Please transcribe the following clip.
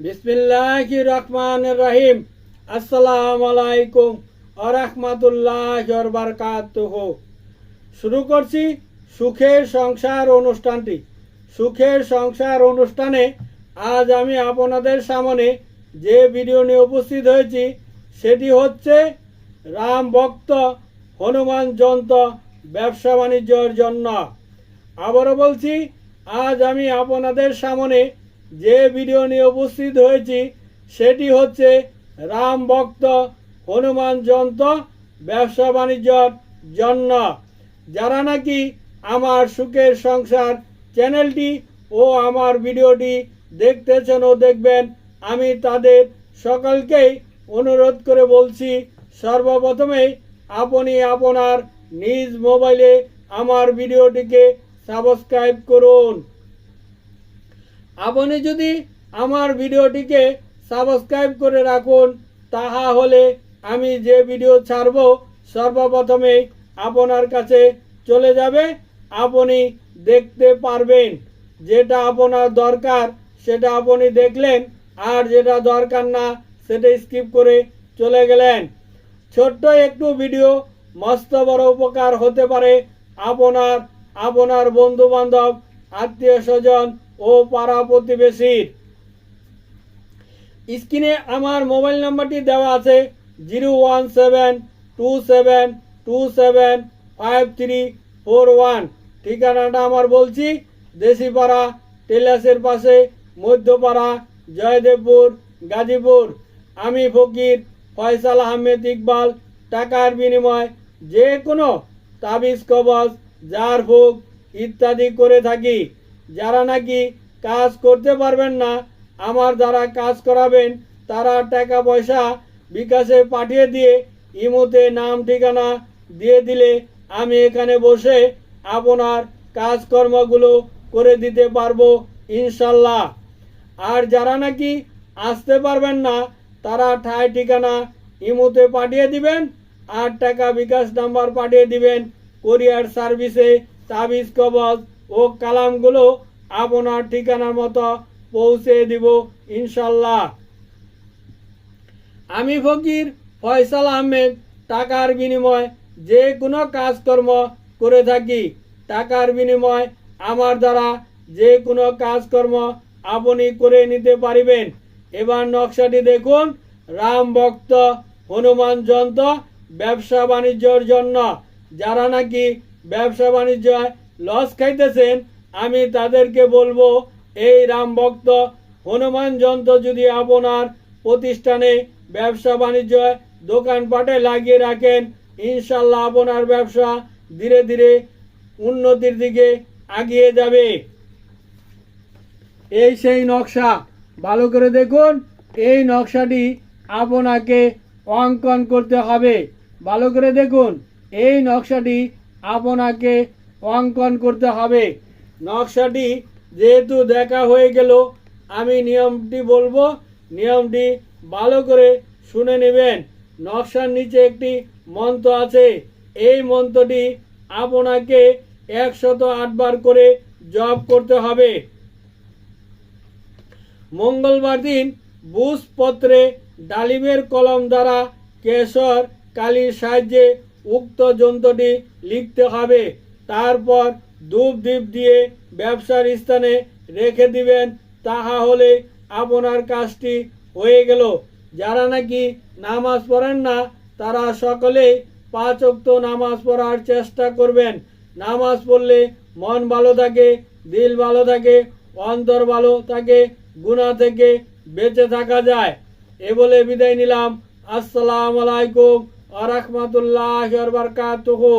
বিসমিল্লাহ রহমান রহিম। আসসালামু আলাইকুম আরহামতুল্লাহ বারকাতুহ। শুরু করছি সুখের সংসার অনুষ্ঠানটি। সুখের সংসার অনুষ্ঠানে আজ আমি আপনাদের সামনে যে ভিডিও নিয়ে উপস্থিত হয়েছি, সেটি হচ্ছে রাম ভক্ত হনুমান জয়ন্ত ব্যবসা বাণিজ্যর জন্য। আবারও বলছি, আজ আমি আপনাদের সামনে যে ভিডিও নিয়ে উপস্থিত হয়েছি, সেটি হচ্ছে রাম ভক্ত হনুমান জয়ন্ত ব্যবসা বাণিজ্যর জন্য। যারা নাকি আমার সুখের সংসার চ্যানেলটি ও আমার ভিডিওটি দেখতেছেন ও দেখবেন, আমি তাদের সকলকেই অনুরোধ করে বলছি সর্বপ্রথমে আপনি আপনার নিজ মোবাইলে আমার ভিডিওটিকে সাবস্ক্রাইব করুন। আপনি যদি আমার ভিডিওটিকে সাবস্ক্রাইব করে রাখুন তাহা হলে আমি যে ভিডিও ছাড়ব সর্বপ্রথমে আপনার কাছে চলে যাবে। আপনি দেখতে পারবেন যেটা আপনার দরকার, সেটা আপনি দেখলেন, আর যেটা দরকার না, সেটা স্কিপ করে চলে গেলেন। ছোট্ট একটু ভিডিও, মস্ত বড় উপকার হতে পারে। আপনার আপনার বন্ধু বান্ধব আত্মীয় স্বজন ও পাড়া প্রতিবেশীর। স্ক্রিনে আমার মোবাইল নাম্বারটি দেওয়া আছে zero one seven two seven two seven five three four one. ঠিকানাটা আমার বলছি, দেশিপাড়া, টেলাসের পাশে, মধ্যপাড়া, জয়দেবপুর, গাজীপুর। আমি ফকির ফয়সাল আহমেদ ইকবাল, টাকার বিনিময় যে কোনো তাবিজ কবজ জার ফুক ইত্যাদি করে থাকি। যারা নাকি কাজ করতে পারবেন না, আমার যারা কাজ করাবেন, তারা টাকা পয়সা বিকাশে পাঠিয়ে দিয়ে ইমোতে নাম, ঠিকানা দিয়ে দিলে আমি এখানে বসে আপনার কাজকর্মগুলো করে দিতে পারব, ইনশাল্লাহ। আর যারা নাকি আসতে পারবেন না, তারা ঠায় ঠিকানা ইমোতে পাঠিয়ে দিবেন, আর টাকা বিকাশ নাম্বার পাঠিয়ে দিবেন, কোরিয়ার সার্ভিসে তাবিজ কবজ ও কালামগুলো আপনার ঠিকানার মতো পৌঁছে দিব ইনশাল্লাহ আমি ফকির ফয়সাল আহমেদ, টাকার বিনিময় যে কোনো কাজকর্ম করে থাকি। টাকার বিনিময় আমার দ্বারা যে কোনো কাজকর্ম আপনি করে নিতে পারিবেন। এবার নকশাটি দেখুন। রাম ভক্ত হনুমান যন্ত্র ব্যবসা বাণিজ্যর জন্য। যারা নাকি ব্যবসা বাণিজ্য লস খাইতেছেন, আমি তাদেরকে বলব, এই রাম ভক্ত, হনুমান যন্ত্র যদি আপনার প্রতিষ্ঠানে ব্যবসা বাণিজ্য দোকানপাটে লাগিয়ে রাখেন, ইনশাল্লাহ আপনার ব্যবসা ধীরে ধীরে উন্নতির দিকে এগিয়ে যাবে। এই সেই নকশা। ভালো করে দেখুন, এই নকশাটি আপনাকে অঙ্কন করতে হবে। ভালো করে দেখুন, এই নকশাটি আপনাকে অঙ্কন করতে হবে। নকশাটি যেহেতু দেখা হয়ে গেল, আমি নিয়মটি বলব, নিয়মটি ভালো করে শুনে নেবেন। নকশার নিচে একটি মন্ত্র আছে। এই মন্ত্রটি আপনাকে একশত আটবার করে জপ করতে হবে। মঙ্গলবার দিন বুসপত্রে ডালিমের কলম দ্বারা কেশর কালির সাহায্যে উক্ত যন্ত্রটি লিখতে হবে। তারপর ধূপ দ্বীপ দিয়ে ব্যবসার স্থানে রেখে দিবেন, তাহা হলে আপনার কাজটি হয়ে গেল। যারা নাকি নামাজ পড়েন না, তারা সকলেই পাঁচ অক্ত নামাজ পড়ার চেষ্টা করবেন। নামাজ পড়লে মন ভালো থাকে, দিল ভালো থাকে, অন্তর ভালো থাকে গুণা থেকে বেঁচে থাকা যায়। এ বলে বিদায় নিলাম। আসসালামু আলাইকুম আ রহমতুল্লাহ বারকাতুহু।